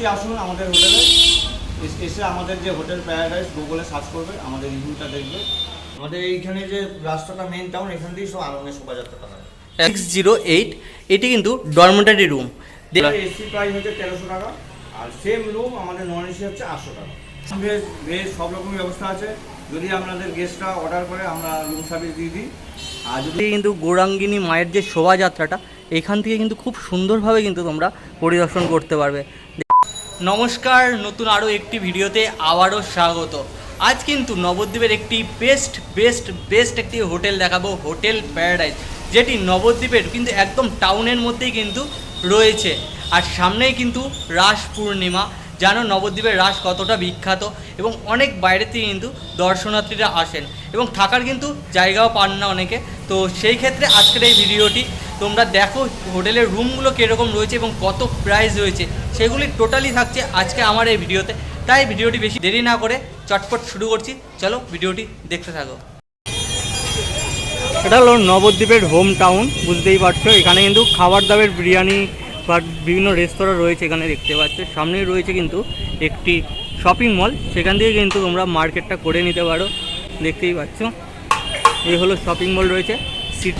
অবশ্যই আসুন আমাদের হোটেলে। এসে আমাদের যে হোটেল প্যারাডাইস গুগলে সার্চ করবে আমাদের রিভিউটা দেখবে। আমাদের এইখানে যে রাস্তাটা মেন টাউন এখান থেকেই সব আনন্দের শোভাযাত্রাটা হয়। সিক্স জিরো এইট এটি কিন্তু ডরমেটারি রুম এসি প্রাইস হচ্ছে তেরোশো টাকা আর সেম রুম আমাদের নন এসি হচ্ছে আটশো টাকা। ভেজ ভেজ সব রকমের ব্যবস্থা আছে। যদি আপনাদের গেস্টরা অর্ডার করে আমরা রুম সার্ভিস দিয়ে দিই। আর যদি কিন্তু গৌরাঙ্গিনী মায়ের যে শোভাযাত্রাটা এখান থেকে কিন্তু খুব সুন্দরভাবে কিন্তু তোমরা পরিদর্শন করতে পারবে। নমস্কার, নতুন আরও একটি ভিডিওতে আবারও স্বাগত। আজ কিন্তু নবদ্বীপের একটি বেস্ট বেস্ট বেস্ট একটি হোটেল দেখাবো, হোটেল প্যারাডাইজ যেটি নবদ্বীপের কিন্তু একদম টাউনের মধ্যেই কিন্তু রয়েছে। আর সামনেই কিন্তু রাস পূর্ণিমা, জানো নবদ্বীপের রাস কতটা বিখ্যাত এবং অনেক বাইরে থেকে কিন্তু দর্শনার্থীরা আসেন এবং থাকার কিন্তু জায়গাও পান না অনেকে। তো সেই ক্ষেত্রে আজকের এই ভিডিওটি তোমরা দেখো হোটেলের রুমগুলো কীরকম রয়েছে এবং কত প্রাইস রয়েছে। সেগুলি টোটালি থাকছে আজকে আমার এই ভিডিওতে। তাই ভিডিওটি বেশি দেরি না করে চটপট শুরু করছি। চলো ভিডিওটি দেখতে থাকো। এটা হলো নবদ্বীপের হোম টাউন বুঝতেই পারছ। এখানে কিন্তু খাবার দাবার, বিরিয়ানি বা বিভিন্ন রেস্তোরাঁ রয়েছে এখানে দেখতে পাচ্ছ। সামনেই রয়েছে কিন্তু একটি শপিং মল সেখান থেকে কিন্তু তোমরা মার্কেটটা করে নিতে পারো। দেখতেই পাচ্ছ। এই হলো শপিং মল রয়েছে।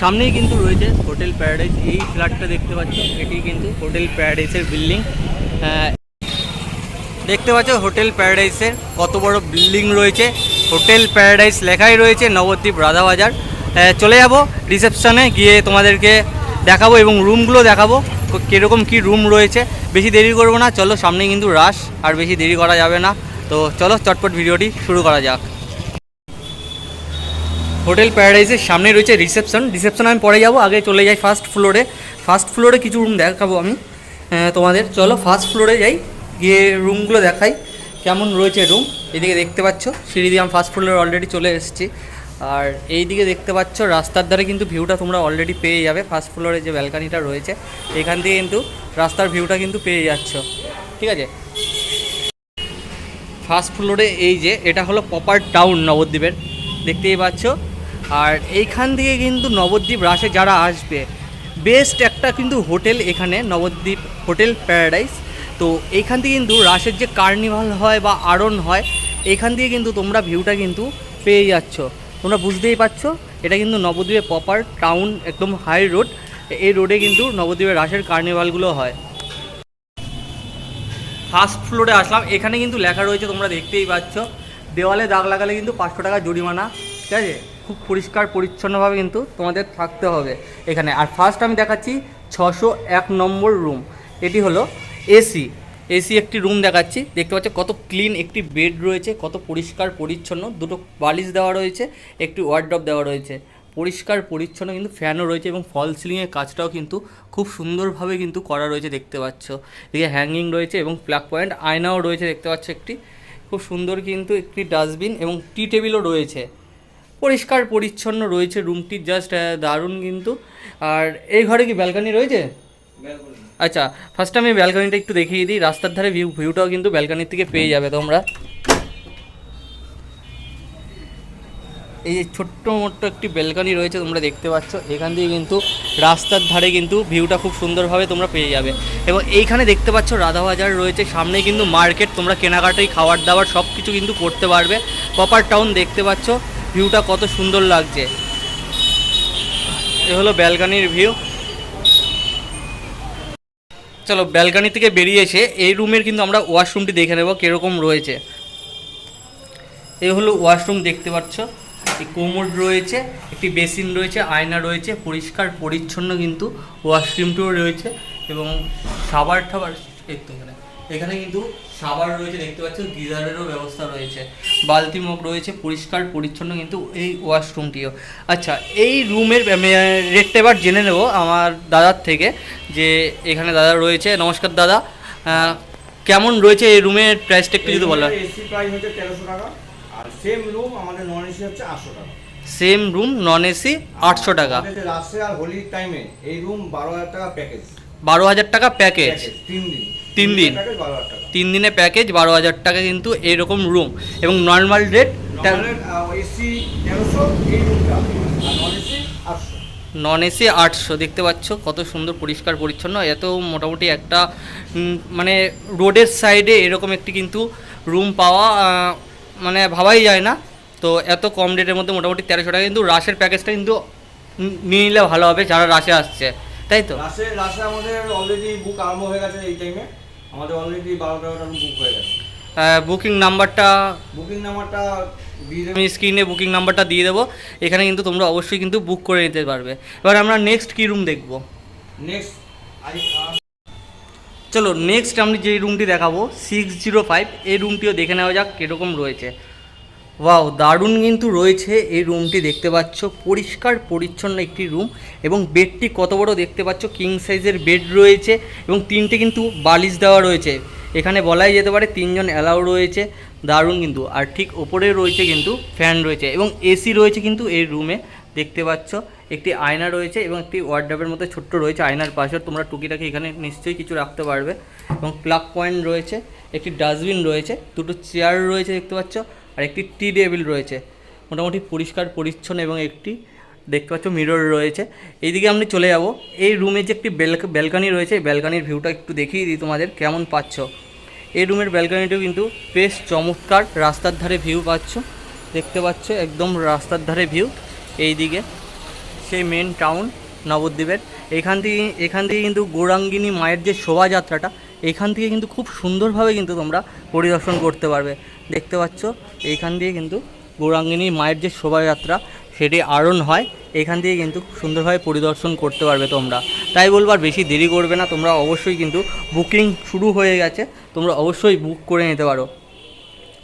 সামনেই কিন্তু রয়েছে হোটেল প্যারাডাইস। এই ফ্ল্যাটটা দেখতে পাচ্ছ এটি কিন্তু হোটেল প্যারাডাইসের বিল্ডিং। দেখতে পাচ্ছ হোটেল প্যারাডাইসের কত বড় বিল্ডিং রয়েছে। হোটেল প্যারাডাইস লেখাই রয়েছে নবদ্বীপ রাধাবাজার। আহ, চলে যাব রিসেপশনে গিয়ে তোমাদেরকে দেখাবো এবং রুমগুলো দেখাবো কীরকম কী রুম রয়েছে। বেশি দেরি করব না চলো সামনে কিন্তু রাশ আর বেশি দেরি করা যাবে না। তো চলো চটপট ভিডিওটি শুরু করা যাক। হোটেল প্যারাডাইসের সামনে রয়েছে রিসেপশন। রিসেপশন আমি পরে যাব, আগে চলে যাই ফার্স্ট ফ্লোরে ফার্স্ট ফ্লোরে কিছু রুম দেখাবো আমি তোমাদের। চলো ফার্স্ট ফ্লোরে যাই, গিয়ে রুমগুলো দেখাই, কেমন রয়েছে রুম এদিকে দেখতে পাচ্ছ, সিঁড়ি দিয়ে আমি ফার্স্ট ফ্লোরে অলরেডি চলে এসেছি। আর এই দিকে দেখতে পাচ্ছ, রাস্তার ধারে কিন্তু ভিউটা তোমরা অলরেডি পেয়ে যাবে। ফার্স্ট ফ্লোরে যে ব্যালকানিটা রয়েছে, এখান থেকে কিন্তু রাস্তার ভিউটা কিন্তু পেয়ে যাচ্ছ। ঠিক আছে? ফার্স্ট ফ্লোরে এই যে, এটা হলো প্রপার টাউন নবদ্বীপের। দেখতেই পাচ্ছ আর এইখান থেকে কিন্তু নবদ্বীপ রাসে যারা আসবে বেস্ট একটা কিন্তু হোটেল এখানে, নবদ্বীপ হোটেল প্যারাডাইস তো এইখান থেকে কিন্তু রাসের যে কার্নিভাল হয় বা আড়ন হয় এখান থেকে কিন্তু তোমরা ভিউটা কিন্তু পেয়ে যাচ্ছ। তোমরা বুঝতেই পারছ, এটা কিন্তু নবদ্বীপের প্রপার টাউন একদম হাই রোড এই রোডে কিন্তু নবদ্বীপের রাসের কার্নিভালগুলো হয়। ফার্স্ট ফ্লোরে আসলাম, এখানে কিন্তু লেখা রয়েছে, তোমরা দেখতেই পাচ্ছ। দেওয়ালে দাগ লাগালে কিন্তু পাঁচশো টাকা জরিমানা, ঠিক আছে? খুব পরিষ্কার, পরিচ্ছন্নভাবে কিন্তু তোমাদের থাকতে হবে এখানে। আর ফার্স্ট আমি দেখাচ্ছি ছশো এক নম্বর রুম এটি হলো এসি এসি একটি রুম দেখাচ্ছি। দেখতে পাচ্ছ কত ক্লিন একটি বেড রয়েছে, কত পরিষ্কার, পরিচ্ছন্ন। দুটো বালিশ দেওয়া রয়েছে, একটি ওয়ার্ড্রপ দেওয়া রয়েছে। পরিষ্কার, পরিচ্ছন্ন কিন্তু ফ্যানও রয়েছে এবং ফল সিলিংয়ের কাজটাও কিন্তু খুব সুন্দরভাবে কিন্তু করা রয়েছে দেখতে পাচ্ছ। এদিকে হ্যাঙ্গিং রয়েছে এবং প্লাগ পয়েন্ট আয়নাও রয়েছে দেখতে পাচ্ছ একটি। খুব সুন্দর কিন্তু একটি ডাস্টবিন এবং টি টেবিলও রয়েছে। পরিষ্কার পরিচ্ছন্ন রয়েছে রুমটি জাস্ট দারুণ কিন্তু। আর এই ঘরে কি ব্যালকানি রয়েছে? আচ্ছা ফার্স্ট আমি ব্যালকানিটা একটু দেখিয়ে দিই। রাস্তার ধারে ভিউ ভিউটাও কিন্তু ব্যালকানির থেকে পেয়ে যাবে তোমরা। এই যে ছোট্ট মোট্ট একটি ব্যালকানি রয়েছে তোমরা দেখতে পাচ্ছ। এখান দিয়ে কিন্তু রাস্তার ধারে কিন্তু ভিউটা খুব সুন্দরভাবে তোমরা পেয়ে যাবে। এবং এইখানে দেখতে পাচ্ছ রাধাবাজার রয়েছে। সামনে কিন্তু মার্কেট তোমরা কেনাকাটাই খাবার দাবার সব কিছু কিন্তু করতে পারবে। প্রপার টাউন দেখতে পাচ্ছ। ভিউটা কত সুন্দর লাগছে। এ হলো ব্যালকানির ভিউ। চলো, ব্যালকানি থেকে বেরিয়ে এসে এই রুমের কিন্তু আমরা ওয়াশরুমটি দেখে নেব কীরকম রয়েছে। এই হলো ওয়াশরুম দেখতে পাচ্ছ। একটি কোমোড রয়েছে, একটি বেসিন রয়েছে, আয়না রয়েছে, পরিষ্কার, পরিচ্ছন্ন কিন্তু ওয়াশরুমটিও রয়েছে এবং সাবার ঠাবার একটু এখানে। এখানে কিন্তু সাবার রয়েছে দেখতে পাচ্ছ গিজারেরও ব্যবস্থা রয়েছে। বালতি মুখ রয়েছে পরিষ্কার পরিচ্ছন্ন কিন্তু এই ওয়াশরুমটিও। আচ্ছা এই রুমের রেটটা এবার জেনে নেব আমার দাদার থেকে যে এখানে দাদা রয়েছে। নমস্কার দাদা। কেমন রয়েছে এই রুমের প্রাইসটা একটু যদি বলা। এসি প্রাইস হচ্ছে তেরোশো টাকা আর সেম রুম আমাদের নন এসি হচ্ছে আটশো টাকা। সেম রুম নন এসি আটশো টাকা। রাসে আর হোলির টাইমে এই রুম বারো হাজার টাকা প্যাকেজ বারো হাজার টাকা প্যাকেজ তিন দিন। তিন দিন। তিন দিনে প্যাকেজ বারো হাজার টাকা। কিন্তু এরকম রুম এবং নর্মাল রেট নন এসি আটশো। দেখতে পাচ্ছ কত সুন্দর পরিষ্কার পরিচ্ছন্ন। এত মোটামুটি একটা মানে রোডের সাইডে এরকম একটি কিন্তু রুম পাওয়া মানে ভাবাই যায় না। তো এত কম রেটের মধ্যে মোটামুটি তেরোশো টাকা কিন্তু রাশের প্যাকেজটা কিন্তু নিয়ে নিলে ভালো হবে যারা রাশে আসছে। তাই তো? রাশে রাশে আমাদের অলরেডি বুক আরম্ভ হয়ে গেছে এই টাইমে আমাদের অলরেডি বারো তেরোটা বুক হয়ে গেছে। বুকিং নাম্বারটা বুকিং নাম্বারটা আমি স্ক্রিনে বুকিং নাম্বারটা দিয়ে দেবো। এখানে কিন্তু তোমরা অবশ্যই কিন্তু বুক করে নিতে পারবে। এবার আমরা নেক্সট কী রুম দেখব? নেক্সট চলো নেক্সট আমি যে রুমটি দেখাবো সিক্স জিরো ফাইভ এই রুমটিও দেখে নেওয়া যাক কীরকম রয়েছে। ওয়াও দারুণ কিন্তু রয়েছে এই রুমটি দেখতে পাচ্ছ। পরিষ্কার, পরিচ্ছন্ন একটি রুম এবং বেডটি কত বড় দেখতে পাচ্ছ? কিং সাইজের বেড রয়েছে এবং তিনটে কিন্তু বালিশ দেওয়া রয়েছে। এখানে বলাই যেতে পারে তিনজন অ্যালাউ রয়েছে। দারুণ কিন্তু। আর ঠিক ওপরে রয়েছে কিন্তু ফ্যান রয়েছে এবং এসি রয়েছে কিন্তু এই রুমে দেখতে পাচ্ছ। একটি আয়না রয়েছে এবং একটি ওয়ার্ড্রপের মতো ছোট্ট রয়েছে। আয়নার পাশে তোমরা টুকিটাকি এখানে নিশ্চয়ই কিছু রাখতে পারবে। এবং প্লাগ পয়েন্ট রয়েছে। একটি ডাস্টবিন রয়েছে। দুটো চেয়ার রয়েছে দেখতে পাচ্ছ। আর একটি টি টেবিল রয়েছে। মোটামুটি পরিষ্কার, পরিচ্ছন্ন এবং একটি দেখতে পাচ্ছ মিরর রয়েছে। এইদিকে আমি চলে যাব। এই রুমে যে একটি ব্যালকানি রয়েছে ব্যালকানির ভিউটা একটু দেখিয়ে দিই তোমাদের কেমন পাচ্ছ। এই রুমের ব্যালকানিটাও কিন্তু বেশ চমৎকার, রাস্তার ধারে ভিউ পাচ্ছ। দেখতে পাচ্ছ একদম রাস্তার ধারে ভিউ এই দিকে সেই মেন টাউন নবদ্বীপের। এখান থেকে এখান থেকে কিন্তু গৌরাঙ্গিনী মায়ের যে শোভাযাত্রাটা এখান থেকে কিন্তু খুব সুন্দরভাবে কিন্তু তোমরা পরিদর্শন করতে পারবে। দেখতে পাচ্ছ, এইখান দিয়ে কিন্তু গৌরাঙ্গিনী মায়ের যে শোভাযাত্রা, সেটি আরণ হয়। এখান থেকে কিন্তু সুন্দরভাবে পরিদর্শন করতে পারবে তোমরা। তাই বলব, আর বেশি দেরি করবে না, তোমরা অবশ্যই কিন্তু বুকিং শুরু হয়ে গেছে, তোমরা অবশ্যই বুক করে নিতে পারো।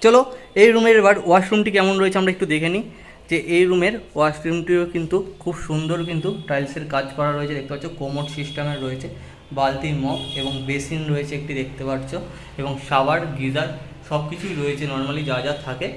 চলো, এই রুমের এবার ওয়াশরুমটি কেমন রয়েছে আমরা একটু দেখে নিই। যে এই রুমের ওয়াশরুমটিও কিন্তু খুব সুন্দর কিন্তু টাইলসের কাজ করা রয়েছে। দেখতে পাচ্ছ কোমোড সিস্টেমের রয়েছে বালতি মগ এবং বেসিন রয়েছে একটি দেখতে পাচ্ছ এবং শাওয়ার গিজার সব কিছুই রয়েছে। নর্মালি যা যা থাকে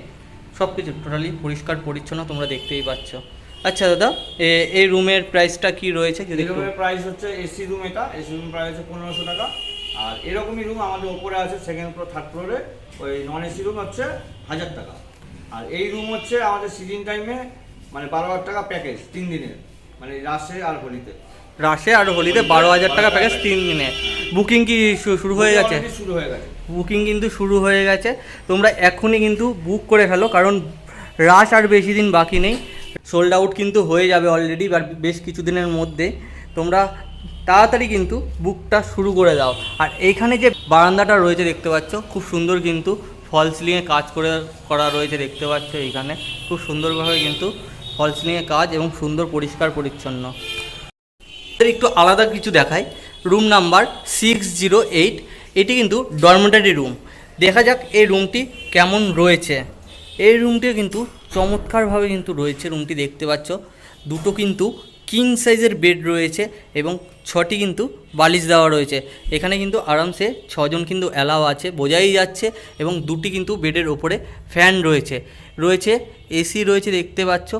সব কিছু টোটালি পরিষ্কার পরিচ্ছন্ন তোমরা দেখতেই পাচ্ছ। আচ্ছা দাদা এ- এই রুমের প্রাইসটা কি রয়েছে? যদি রুমের প্রাইস হচ্ছে এসি রুম এটা। এসি রুম প্রাইস হচ্ছে পনেরোশো টাকা। আর এরকমই রুম আমাদের ওপরে আছে সেকেন্ড ফ্লোর থার্ড ফ্লোরে। ওই নন এসি রুম হচ্ছে হাজার টাকা। আর এই রুম হচ্ছে আমাদের সিজন টাইমে মানে বারো হাজার টাকা প্যাকেজ তিন দিনের মানে রাসে আর হোলিতে। রাশে আর হোলিতে বারো হাজার টাকা প্যাকেজ তিন দিনে। বুকিং কি শুরু হয়ে গেছে? শুরু হয়ে গেছে। বুকিং কিন্তু শুরু হয়ে গেছে। তোমরা এখনই কিন্তু বুক করে ফেলো কারণ রাশ আর বেশি দিন বাকি নেই। সোল্ড আউট কিন্তু হয়ে যাবে অলরেডি আর বেশ কিছু দিনের মধ্যে। তোমরা তাড়াতাড়ি কিন্তু বুকটা শুরু করে দাও। আর এইখানে যে বারান্দাটা রয়েছে দেখতে পাচ্ছ খুব সুন্দর কিন্তু ফল সিলিংয়ে কাজ করে, করা রয়েছে, দেখতে পাচ্ছ এইখানে। খুব সুন্দরভাবে কিন্তু ফল সিলিংয়ে কাজ এবং সুন্দর পরিষ্কার পরিচ্ছন্ন। একটু আলাদা কিছু দেখায় room number six zero eight, এটি কিন্তু ডরমেটারি রুম। দেখা যাক এই রুমটি কেমন রয়েছে। এই রুমটি কিন্তু চমৎকারভাবে কিন্তু রয়েছে, রুমটি দেখতে পাচ্ছ। দুটো কিন্তু কিং সাইজের বেড রয়েছে এবং ছটি কিন্তু বালিশ দেওয়া রয়েছে। এখানে কিন্তু আরামসে ছজন কিন্তু অ্যালাও আছে, বোঝাই যাচ্ছে এবং দুটি কিন্তু বেডের ওপরে ফ্যান রয়েছে। রয়েছে এসি রয়েছে দেখতে পাচ্ছ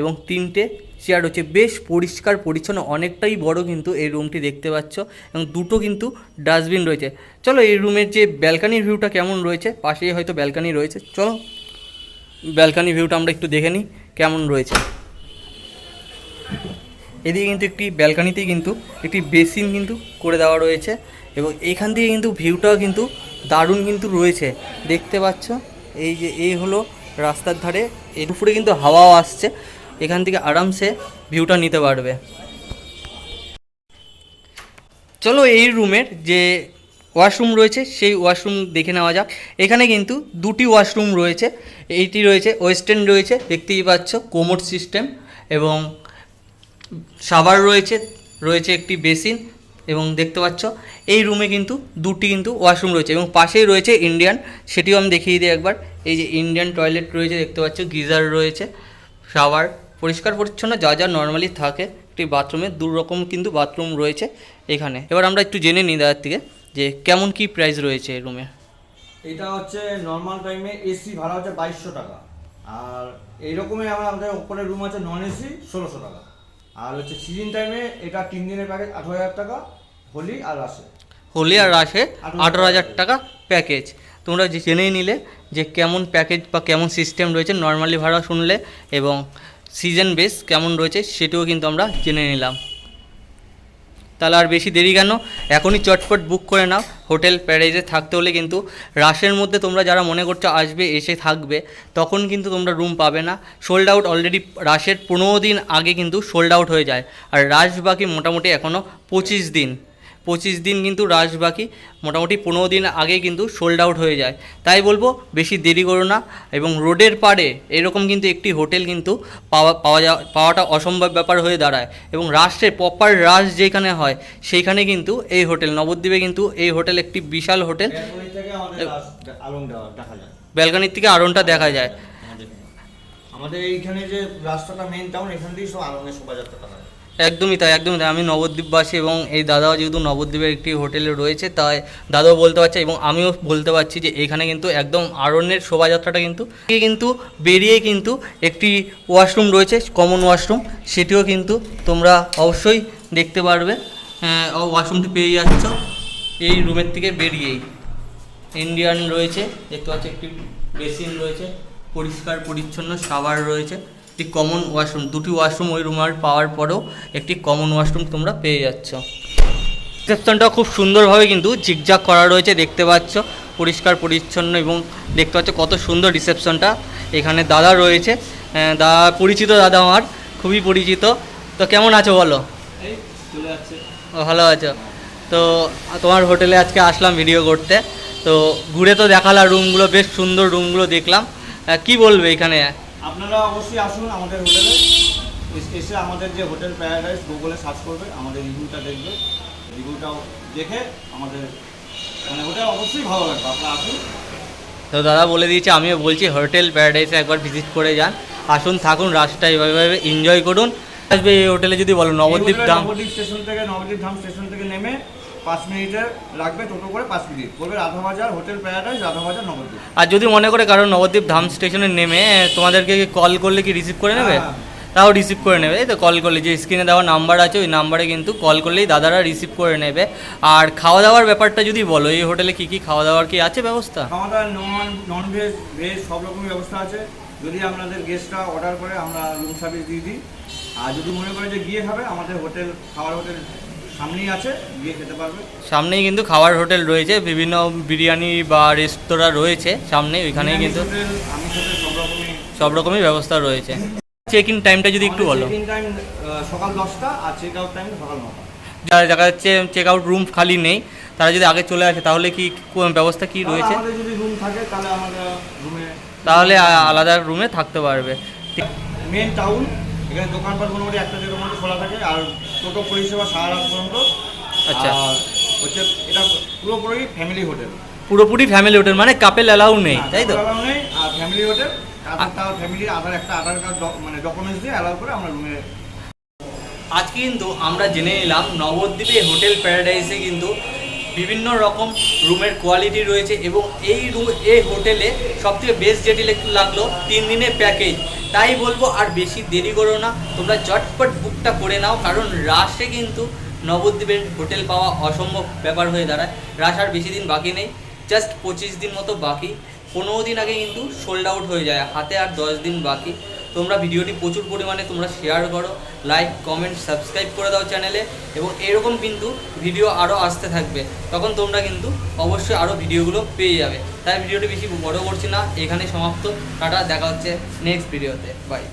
এবং তিনটে চেয়ার রয়েছে। বেশ পরিষ্কার, পরিচ্ছন্ন, অনেকটাই বড় কিন্তু এই রুমটি দেখতে পাচ্ছ এবং দুটো কিন্তু ডাস্টবিন রয়েছে। চলো এই রুমের যে ব্যালকানির ভিউটা কেমন রয়েছে, পাশেই হয়তো ব্যালকানি রয়েছে। চলো ব্যালকানি ভিউটা আমরা একটু দেখে নিই কেমন রয়েছে। এদিকে কিন্তু একটি ব্যালকানিতে কিন্তু একটি বেসিন কিন্তু করে দেওয়া রয়েছে এবং এখান থেকে কিন্তু ভিউটাও কিন্তু দারুণ কিন্তু রয়েছে। দেখতে পাচ্ছ? এই যে, এই হলো রাস্তার ধারে। এর উপরে কিন্তু হাওয়াও আসছে। এখান থেকে আরামসে ভিউটা নিতে পারবে। চলো এই রুমের যে ওয়াশরুম রয়েছে, সেই ওয়াশরুম দেখে নেওয়া যাক। এখানে কিন্তু দুটি ওয়াশরুম রয়েছে। এইটি রয়েছে ওয়েস্টার্ন রয়েছে, দেখতেই পাচ্ছ, কোমোড সিস্টেম এবং সাবার রয়েছে রয়েছে একটি বেসিন এবং দেখতে পাচ্ছ, এই রুমে কিন্তু দুটি কিন্তু ওয়াশরুম রয়েছে এবং পাশেই রয়েছে ইন্ডিয়ান সেটিও আমি দেখিয়ে দিই একবার, এই যে ইন্ডিয়ান টয়লেট রয়েছে, দেখতে পাচ্ছ, গিজার রয়েছে শাওয়ার পরিষ্কার পরিচ্ছন্ন, যা যা নর্মালি থাকে, একটি বাথরুমে দু রকম কিন্তু বাথরুম রয়েছে এখানে। এবার আমরা একটু জেনে নিই দাদার থেকে যে কেমন কি প্রাইস রয়েছে রুমে এটা হচ্ছে নর্মাল টাইমে এসি ভাড়া হচ্ছে বাইশশো টাকা, আর এইরকমই আমরা আমাদের ওপরে রুম আছে নন এসি ষোলোশো টাকা। আর হচ্ছে সিজন টাইমে এটা তিন দিনের প্যাকেজ আঠারো হাজার টাকা হোলি আর রাসে। হোলি আর রাশে আঠারো আঠারো হাজার টাকা। প্যাকেজ তোমরা যে জেনেই নিলে যে কেমন প্যাকেজ বা কেমন সিস্টেম রয়েছে নর্মালি ভাড়া শুনলে এবং সিজন বেস কেমন রয়েছে সেটিও কিন্তু আমরা জেনে নিলাম। তাহলে আর বেশি দেরি কেন? এখনই চটপট বুক করে নাও। হোটেল প্যারেজে থাকতে হলে কিন্তু রাশের মধ্যে তোমরা যারা মনে করছ আসবে, এসে থাকবে, তখন কিন্তু তোমরা রুম পাবে না। সোল্ড আউট অলরেডি রাশের পনেরো দিন আগে কিন্তু সোল্ড আউট হয়ে যায়। আর রাশ বাকি মোটামুটি এখনও পঁচিশ দিন। পঁচিশ দিন কিন্তু রাশ বাকি। মোটামুটি পনেরো দিন আগে কিন্তু সোল্ড আউট হয়ে যায়। তাই বলব বেশি দেরি করো না এবং রোডের পাড়ে এরকম কিন্তু একটি হোটেল কিন্তু পাওয়া পাওয়া যাওয়া পাওয়াটা অসম্ভব ব্যাপার হয়ে দাঁড়ায় এবং রাষ্ট্রের প্রপার রাশ যেখানে হয় সেইখানে কিন্তু এই হোটেল নবদ্বীপে কিন্তু এই হোটেল একটি বিশাল হোটেল। ব্যালকানির থেকে আরনটা দেখা যায়। আমাদের এইখানে যে রাস্তাটা মেন টাউন এখান থেকেই সব আলমের শোভাযাত্রাটা একদমই তাই একদমই তাই। আমি নবদ্বীপবাসী এবং এই দাদাও যেহেতু নবদ্বীপের একটি হোটেলে রয়েছে, তাই দাদাও বলতে পারছে এবং আমিও বলতে পারছি যে এখানে কিন্তু একদম আরণ্যের শোভাযাত্রাটা কিন্তু কিন্তু বেরিয়ে কিন্তু একটি ওয়াশরুম রয়েছে, কমন ওয়াশরুম। সেটিও কিন্তু তোমরা অবশ্যই দেখতে পারবে। ওয়াশরুমটি পেয়ে যাচ্ছ এই রুমের থেকে বেরিয়েই। ইন্ডিয়ান রয়েছে, দেখতে পাচ্ছি একটি বেসিন রয়েছে, পরিষ্কার, পরিচ্ছন্ন সাবার রয়েছে। একটি কমন ওয়াশরুম দুটি ওয়াশরুম ওই রুমার পাওয়ার পরেও একটি কমন ওয়াশরুম তোমরা পেয়ে যাচ্ছ। রিসেপশনটা খুব সুন্দরভাবে কিন্তু জিগজাগ করা রয়েছে দেখতে পাচ্ছ। পরিষ্কার পরিচ্ছন্ন এবং দেখতে পাচ্ছ কত সুন্দর রিসেপশনটা এখানে দাদা রয়েছে। দাদা পরিচিত দাদা আমার খুবই পরিচিত। তো কেমন আছো বলো? ভালো আছো। তো তোমার হোটেলে আজকে আসলাম ভিডিও করতে। তো ঘুরে তো দেখালা রুমগুলো বেশ সুন্দর রুমগুলো দেখলাম। কি বলবে এখানে? আপনারা অবশ্যই আসুন আমাদের হোটেলে। এস- আমাদের যে হোটেল প্যারাডাইস গুগলে সার্চ করবে আমাদের রিভিউটা দেখবে। রিভিউটাও দেখে আমাদের মানে ওটা অবশ্যই ভালো লাগবে আপনারা আসুন। তো দাদা বলে দিয়েছে আমিও বলছি হোটেল প্যারাডাইসে একবার ভিজিট করে যান। আসুন থাকুন রাস্তায় এভাবে এনজয় করুন। আসবে এই হোটেলে যদি বলো নবদ্বীপ ধাম। নবদ্বীপ স্টেশন থেকে নবদ্বীপ ধাম স্টেশন থেকে নেমে পাঁচ মিনিটের লাগবে টোটো করে পাঁচ মিনিট। বলবে রাধাবাজার হোটেল প্যারাডাইস রাধাবাজার নবদ্বীপ। আর যদি মনে করে কারণ নবদ্বীপ ধাম স্টেশনে নেমে তোমাদেরকে কল করলে কি রিসিভ করে নেবে? হ্যাঁ। তাও রিসিভ করে নেবে। এই তো কল করলে যে স্ক্রিনে দেওয়া নাম্বার আছে ওই নাম্বারে কিন্তু কল করলেই দাদারা রিসিভ করে নেবে। আর খাওয়া দাওয়ার ব্যাপারটা যদি বলো এই হোটেলে কি কি খাওয়া দাওয়ার কি আছে ব্যবস্থা? খাওয়া দাওয়া নন নন ভেজ ভেজ সব রকমের ব্যবস্থা আছে। যদি আপনাদের গেস্টরা অর্ডার করে আমরা রুম সার্ভিস দিয়ে দিই। আর যদি মনে করে যে গিয়ে খাবে আমাদের হোটেল খাওয়ার হোটেল সামনেই আছে গিয়ে খেতে পারবে। সামনেই কিন্তু খাওয়ার হোটেল রয়েছে বিভিন্ন বিরিয়ানি বা রেস্তোরাঁ রয়েছে সামনে ওইখানেই কিন্তু আমি সব রকমই। সব রকমই ব্যবস্থা রয়েছে। চেক ইন টাইমটা যদি একটু বলো। চেক ইন টাইম সকাল দশটা আর চেক আউট টাইম সকাল নটা। যারা দেখা যাচ্ছে চেক আউট রুম খালি নেই তারা যদি আগে চলে আসে তাহলে কি ব্যবস্থা কি রয়েছে? যদি রুম থাকে তাহলে আমাদের রুমে তাহলে আলাদা রুমে থাকতে পারবে। মেন টাউন এখানে দোকানপাট মোটামুটি একটা দেড়ের মধ্যে খোলা থাকে আর টোটো পরিষেবা সারা রাত পর্যন্ত। আচ্ছা। আর হচ্ছে এটা পুরোপুরি ফ্যামিলি হোটেল পুরোপুরি ফ্যামিলি হোটেল মানে কাপেল অ্যালাউ নেই তাই তো? অ্যালাউ নেই আর ফ্যামিলি হোটেল তারপর তার ফ্যামিলির আধার একটা আধার কার্ড মানে ডকুমেন্টস দিয়ে অ্যালাউ করে আমরা রুমে আজকে কিন্তু আমরা জেনে নিলাম নবদ্বীপে হোটেল প্যারাডাইসে কিন্তু বিভিন্ন রকম রুমের কোয়ালিটি রয়েছে এবং এই রুম এই হোটেলে সবথেকে বেস্ট যেটি লেগ- লাগল তিন দিনের প্যাকেজ তাই বলব আর বেশি দেরি করো না। তোমরা চটপট বুকটা করে নাও, কারণ রাশে কিন্তু নবদ্বীপের হোটেল পাওয়া অসম্ভব ব্যাপার হয়ে দাঁড়ায়। রাশ আর বেশি দিন বাকি নেই জাস্ট পঁচিশ দিন মতো বাকি। পনেরো দিন আগে কিন্তু সোল্ড আউট হয়ে যায়, হাতে আর দশ দিন বাকি। তোমরা ভিডিওটি প্রচুর পরিমাণে তোমরা শেয়ার করো লাইক কমেন্ট সাবস্ক্রাইব করে দাও চ্যানেলে এবং এরকম কিন্তু ভিডিও আরও আসতে থাকবে। তখন তোমরা কিন্তু অবশ্যই আরও ভিডিওগুলো পেয়ে যাবে। তাই ভিডিওটি বেশি বড় করছি না এখানে সমাপ্ত। টাটা, দেখা হচ্ছে নেক্সট ভিডিওতে বাই